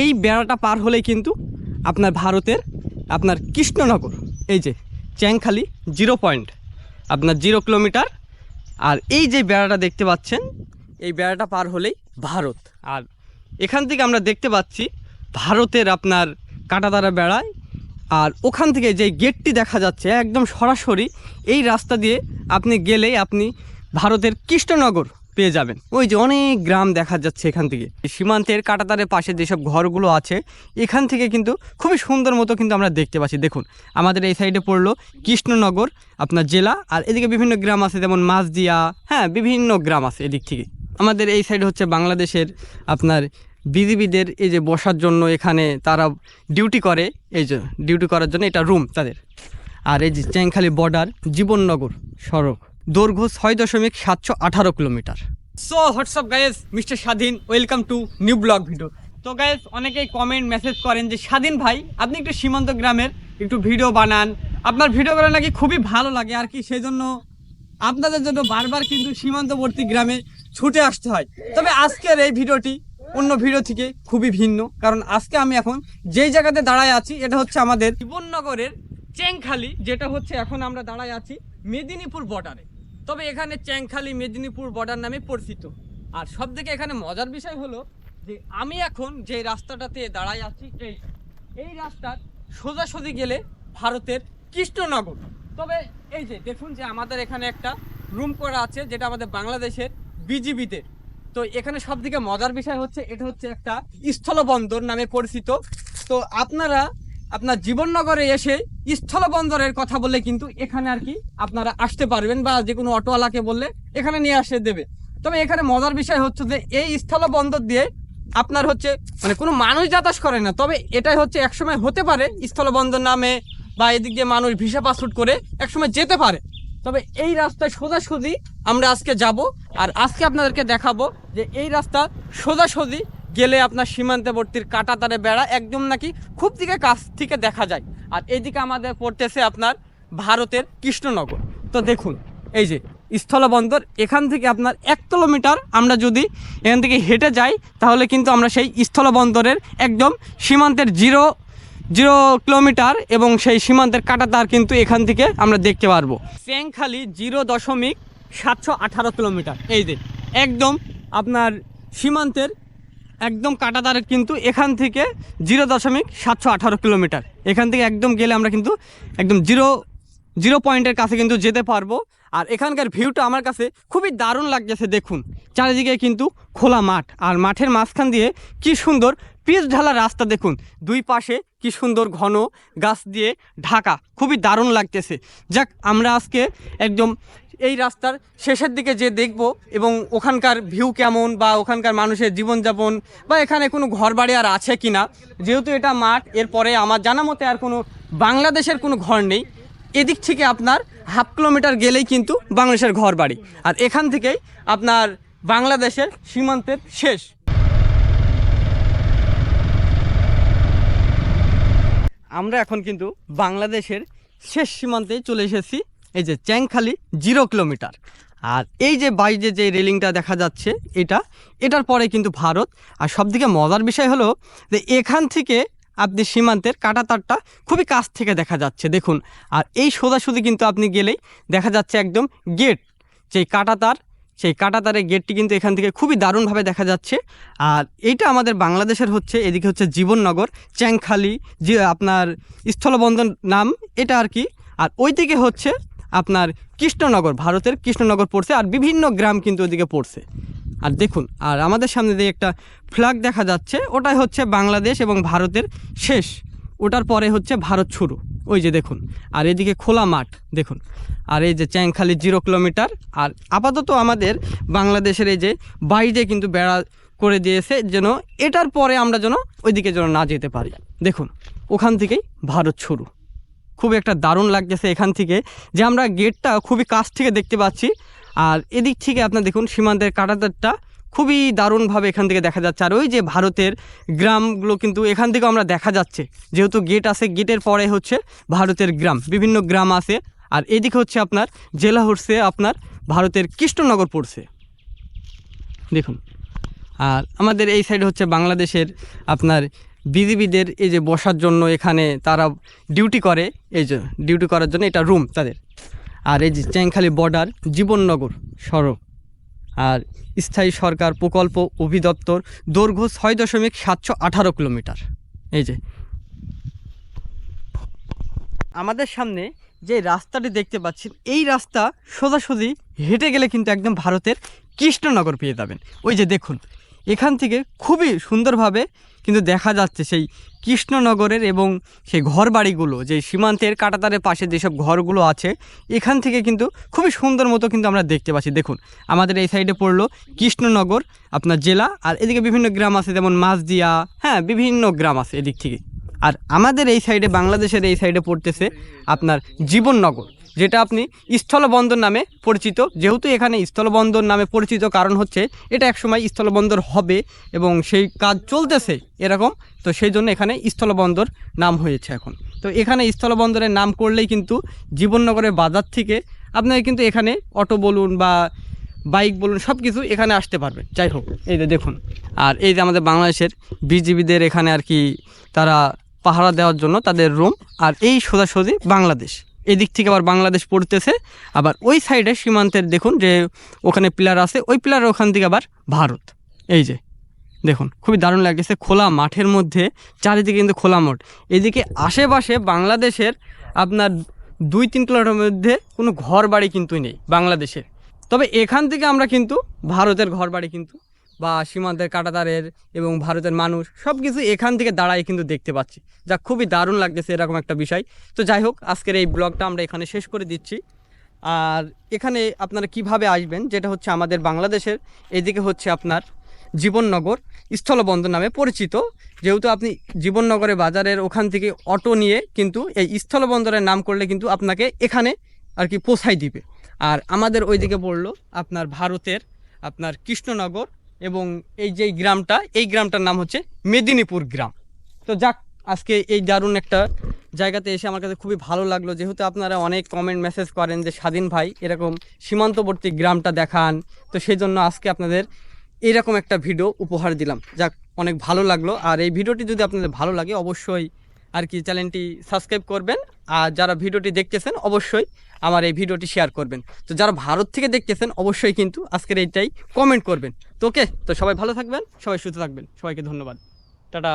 এই বেড়াটা পার হলেই কিন্তু আপনার ভারতের আপনার কৃষ্ণনগর, এই যে চ্যাংখালি জিরো পয়েন্ট, আপনার জিরো কিলোমিটার। আর এই যে বেড়াটা দেখতে পাচ্ছেন, এই বেড়াটা পার হলেই ভারত। আর এখান থেকে আমরা দেখতে পাচ্ছি ভারতের আপনার কাটাতারা বেড়ায়। আর ওখান থেকে যে গেটটি দেখা যাচ্ছে, একদম সরাসরি এই রাস্তা দিয়ে আপনি গেলেই আপনি ভারতের কৃষ্ণনগর পেয়ে যাবেন। ওই যে অনেক গ্রাম দেখা যাচ্ছে এখান থেকে। সীমান্তের কাটাতারের পাশে যেসব ঘরগুলো আছে, এখান থেকে কিন্তু খুবই সুন্দর মতো কিন্তু আমরা দেখতে পাচ্ছি। দেখুন, আমাদের এই সাইডে পড়ল কৃষ্ণনগর, আপনার জেলা, আর এদিকে বিভিন্ন গ্রাম আছে, যেমন মাছদিয়া হ্যাঁ বিভিন্ন গ্রাম আছে এদিক থেকে। আমাদের এই সাইড হচ্ছে বাংলাদেশের আপনার বিজিবিদের এই যে বসার জন্য এখানে তারা ডিউটি করে, এই যে ডিউটি করার জন্য এটা রুম তাদের। আর এই যে চ্যাংখালি বর্ডার, জীবননগর সড়ক। দৈর্ঘ্য ছয় দশমিক সাতশো আঠারো kilometre. So what's up guys mister Swadhin welcome to new blog video তো গায়েস অনেকেই কমেন্ট মেসেজ করেন যে স্বাধীন ভাই, আপনি একটু সীমান্ত গ্রামের একটু ভিডিও বানান। আপনার ভিডিওগুলো নাকি খুবই ভালো লাগে আর কি সেই জন্য আপনাদের জন্য বারবার কিন্তু সীমান্তবর্তী গ্রামে ছুটে আসতে হয়। তবে আজকের এই ভিডিওটি অন্য ভিডিও থেকে খুবই ভিন্ন, কারণ আজকে আমি এখন যেই জায়গাতে দাঁড়ায় আছি, এটা হচ্ছে আমাদের জীবননগরের চেংখালি, যেটা হচ্ছে এখন আমরা দাঁড়ায় আছি মেদিনীপুর বর্ডারে তবে এখানে চেংখালি মেদিনীপুর বর্ডার নামে পরিচিত। আর সব থেকে এখানে মজার বিষয় হলো যে আমি এখন যে রাস্তাটাতে দাঁড়ায় আছি, এই এই রাস্তার সোজাসুজি গেলে ভারতের কৃষ্ণনগর। তবে এই যে দেখুন যে আমাদের এখানে একটা রুম করা আছে, যেটা আমাদের বাংলাদেশের বিজিবিতে তো এখানে সব থেকে মজার বিষয় হচ্ছে, এটা হচ্ছে একটা স্থলবন্দর নামে পরিচিত। তো আপনারা আপনার জীবননগরে এসে স্থলবন্দরের কথা বললে কিন্তু এখানে আর কি আপনারা আসতে পারবেন বা যে কোনো অটোওয়ালাকে বললে এখানে নিয়ে আসে দেবে। তবে এখানে মজার বিষয় হচ্ছে যে এই স্থলবন্দর দিয়ে আপনার হচ্ছে মানে কোনো মানুষ যাতায়াত করে না, তবে এটাই হচ্ছে একসময় হতে পারে স্থলবন্দর নামে বা এদিক দিয়ে মানুষ ভিসা পাসপোর্ট করে একসময় যেতে পারে। তবে এই রাস্তায় সোজাসুজি আমরা আজকে যাব আর আজকে আপনাদেরকে দেখাবো যে এই রাস্তা সোজাসুজি গেলে আপনার সীমান্তবর্তীর কাটাতারে বেড়া একদম নাকি খুব দিকে কাছ থেকে দেখা যায়। আর এইদিকে আমাদের পড়তেছে আপনার ভারতের কৃষ্ণনগর। তো দেখুন, এই যে স্থলবন্দর, এখান থেকে আপনার এক কিলোমিটার আমরা যদি এখান থেকে হেঁটে যাই, তাহলে কিন্তু আমরা সেই স্থলবন্দরের একদম সীমান্তের জিরো জিরো কিলোমিটার এবং সেই সীমান্তের কাটাতার কিন্তু এখান থেকে আমরা দেখতে পারব। চ্যাংখালি জিরো দশমিক সাতশো আঠারো কিলোমিটার। এই যে একদম আপনার সীমান্তের একদম কাটাতার কিন্তু এখান থেকে জিরো দশমিক সাতশো আঠারো কিলোমিটার। এখান থেকে একদম গেলে আমরা কিন্তু একদম জিরো জিরো পয়েন্টের কাছে কিন্তু যেতে পারব। আর এখানকার ভিউটা আমার কাছে খুবই দারুণ লাগতেছে, দেখুন। চারিদিকে কিন্তু খোলা মাঠ। আর মাঠের মাঝখান দিয়ে কি সুন্দর পিচ ঢালা রাস্তা, দেখুন। দুই পাশে কি সুন্দর ঘন গাছ দিয়ে ঢাকা। খুবই দারুণ লাগতেছে। যাক, আমরা আজকে একদম এই রাস্তার শেষের দিকে যে দেখব এবং ওখানকার ভিউ কেমন বা ওখানকার মানুষের জীবনযাপন বা এখানে কোনো ঘর বাড়ি আর আছে কি না যেহেতু এটা মাঠ, এরপরে আমার জানা মতে আর কোনো বাংলাদেশের কোনো ঘর নেই। এদিক থেকে আপনার হাফ কিলোমিটার গেলেই কিন্তু বাংলাদেশের ঘর বাড়ি আর এখান থেকেই আপনার বাংলাদেশের সীমান্তের শেষ। আমরা এখন কিন্তু বাংলাদেশের শেষ সীমান্তে চলে এসেছি। এই যে চ্যাংখালি, জিরো কিলোমিটার। আর এই যে বাইরে যে রেলিংটা দেখা যাচ্ছে, এটা, এটার পরে কিন্তু ভারত। আর সবথেকে মজার বিষয় হলো যে এখান থেকে আপনি সীমান্তের কাটাতারটা খুবই কাছ থেকে দেখা যাচ্ছে, দেখুন। আর এই সোজাসুজি কিন্তু আপনি গেলেই দেখা যাচ্ছে একদম গেট। যেই কাটাতার, সেই কাটাতারের গেটটি কিন্তু এখান থেকে খুবই দারুণভাবে দেখা যাচ্ছে। আর এইটা আমাদের বাংলাদেশের হচ্ছে, এদিকে হচ্ছে জীবননগর, চ্যাংখালি, যে আপনার স্থলবন্দর নাম, এটা আর কি। আর ওই দিকে হচ্ছে আপনার কৃষ্ণনগর, ভারতের কৃষ্ণনগর পড়ছে আর বিভিন্ন গ্রাম কিন্তু ওইদিকে পড়ছে। আর দেখুন, আর আমাদের সামনে দিয়ে একটা ফ্ল্যাগ দেখা যাচ্ছে, ওটাই হচ্ছে বাংলাদেশ এবং ভারতের শেষ। ওটার পরে হচ্ছে ভারত শুরু। ওই যে দেখুন, আর এদিকে খোলা মাঠ, দেখুন। আর এই যে চ্যাংখালি জিরো কিলোমিটার, আর আপাতত আমাদের বাংলাদেশের এই যে বাইরে কিন্তু বেড়া করে দিয়েছে, যেন এটার পরে আমরা যেন ওইদিকে যেন না যেতে পারি। দেখুন, ওখান থেকেই ভারত শুরু। খুব একটা দারুণ লাগতেছে এখান থেকে যে আমরা গেটটা খুবই কাছ থেকে দেখতে পাচ্ছি। আর এদিক থেকে আপনার দেখুন সীমান্তের কাটাতারটা খুবই দারুণভাবে এখান থেকে দেখা যাচ্ছে। আর ওই যে ভারতের গ্রামগুলো কিন্তু এখান থেকেও আমরা দেখা যাচ্ছে। যেহেতু গেট আছে, গেটের পরে হচ্ছে ভারতের গ্রাম, বিভিন্ন গ্রাম আছে। আর এদিকে হচ্ছে আপনার জেলা হচ্ছে আপনার ভারতের কৃষ্ণনগর পড়ছে। দেখুন। আর আমাদের এই সাইড হচ্ছে বাংলাদেশের আপনার বিজিবিদের এই যে বসার জন্য এখানে তারা ডিউটি করে, এই যে ডিউটি করার জন্য এটা রুম তাদের। আর এই যে চ্যাংখালি বর্ডার জীবননগর সড়ক। আর স্থায়ী সরকার প্রকল্প অভিদপ্তর দৈর্ঘ্য ছয় দশমিক সাতশো আঠারো কিলোমিটার। এই যে আমাদের সামনে যে রাস্তাটি দেখতে পাচ্ছেন, এই রাস্তা সোজাসুজি হেঁটে গেলে কিন্তু একদম ভারতের কৃষ্ণনগর পেয়ে যাবেন। ওই যে দেখুন এখান থেকে খুবই সুন্দরভাবে কিন্তু দেখা যাচ্ছে সেই কৃষ্ণনগরের এবং সেই ঘর বাড়িগুলো যে সীমান্তের কাটাতারের পাশে যেসব ঘরগুলো আছে, এখান থেকে কিন্তু খুবই সুন্দর মতো কিন্তু আমরা দেখতে পাচ্ছি। দেখুন, আমাদের এই সাইডে পড়ল কৃষ্ণনগর, আপনার জেলা, আর এদিকে বিভিন্ন গ্রাম আছে, যেমন মাছদিয়া হ্যাঁ বিভিন্ন গ্রাম আছে এদিক থেকে। আর আমাদের এই সাইডে, বাংলাদেশের এই সাইডে পড়তেছে আপনার জীবননগর। যেটা আপনি স্থলবন্দর নামে পরিচিত। যেহেতু এখানে স্থলবন্দর নামে পরিচিত, কারণ হচ্ছে এটা একসময় স্থলবন্দর হবে এবং সেই কাজ চলতেছে এরকম। তো সেই জন্য এখানে স্থলবন্দর নাম হয়েছে এখন। তো এখানে স্থলবন্দরের নাম করলেই কিন্তু জীবননগরের বাজার থেকে আপনারা কিন্তু এখানে অটো বলুন বা বাইক বলুন সব কিছু এখানে আসতে পারবে যাই হোক, এই যে দেখুন। আর এই যে আমাদের বাংলাদেশের বিজিবিদের এখানে আর কি তারা পাহারা দেওয়ার জন্য তাদের রুম আর এই সোজাসুজি বাংলাদেশ। এদিক থেকে আবার বাংলাদেশ পড়তেছে। আবার ওই সাইডে সীমান্তের দেখুন যে ওখানে পিলার আছে, ওই পিলার ওখান থেকে আবার ভারত। এই যে, দেখুন, খুবই দারুণ লাগতেছে খোলা মাঠের মধ্যে, চারিদিকে কিন্তু খোলা মাঠ। এদিকে আশেপাশে বাংলাদেশের আপনার দুই, তিন কিলোমিটার মধ্যে কোনো ঘর বাড়ি কিন্তু নেই বাংলাদেশের। তবে এখান থেকে আমরা কিন্তু ভারতের ঘর বাড়ি কিন্তু বা সীমান্তের কাটাতারের এবং ভারতের মানুষ সব কিছু এখান থেকে দাঁড়ায় কিন্তু দেখতে পাচ্ছি। যা খুবই দারুণ লাগতেছে এরকম একটা বিষয়। তো যাই হোক, আজকের এই ব্লগটা আমরা এখানে শেষ করে দিচ্ছি। আর এখানে আপনারা কীভাবে আসবেন, যেটা হচ্ছে আমাদের বাংলাদেশের, এদিকে হচ্ছে আপনার জীবননগর, স্থলবন্দর নামে পরিচিত। যেহেতু আপনি জীবননগরে বাজারের ওখান থেকে অটো নিয়ে কিন্তু এই স্থলবন্দরের নাম করলে কিন্তু আপনাকে এখানে আর কি পোষাই দিবে। আর আমাদের ওইদিকে পড়ল আপনার ভারতের আপনার কৃষ্ণনগর এবং এই যে গ্রামটা, এই গ্রামটার নাম হচ্ছে মেদিনীপুর গ্রাম। তো যাক, আজকে এই দারুণ একটা জায়গাতে এসে আমার কাছে খুবই ভালো লাগল। যেহেতু আপনারা অনেক কমেন্ট মেসেজ করেন যে, স্বাধীন ভাই, এরকম সীমান্তবর্তী গ্রামটা দেখান। তো সেই জন্য আজকে আপনাদের এরকম একটা ভিডিও উপহার দিলাম। যাক, অনেক ভালো লাগল। আর এই ভিডিওটি যদি আপনাদের ভালো লাগে, অবশ্যই আর কি চ্যানেলটি সাবস্ক্রাইব করবেন। আর যারা ভিডিওটি দেখতেছেন, অবশ্যই আমার এই ভিডিওটি শেয়ার করবেন। তো যারা ভারত থেকে দেখতেছেন, অবশ্যই কিন্তু আজকের এইটাই কমেন্ট করবেন। তো ওকে তো সবাই ভালো থাকবেন, সবাই সুস্থ থাকবেন। সবাইকে ধন্যবাদ। টাটা।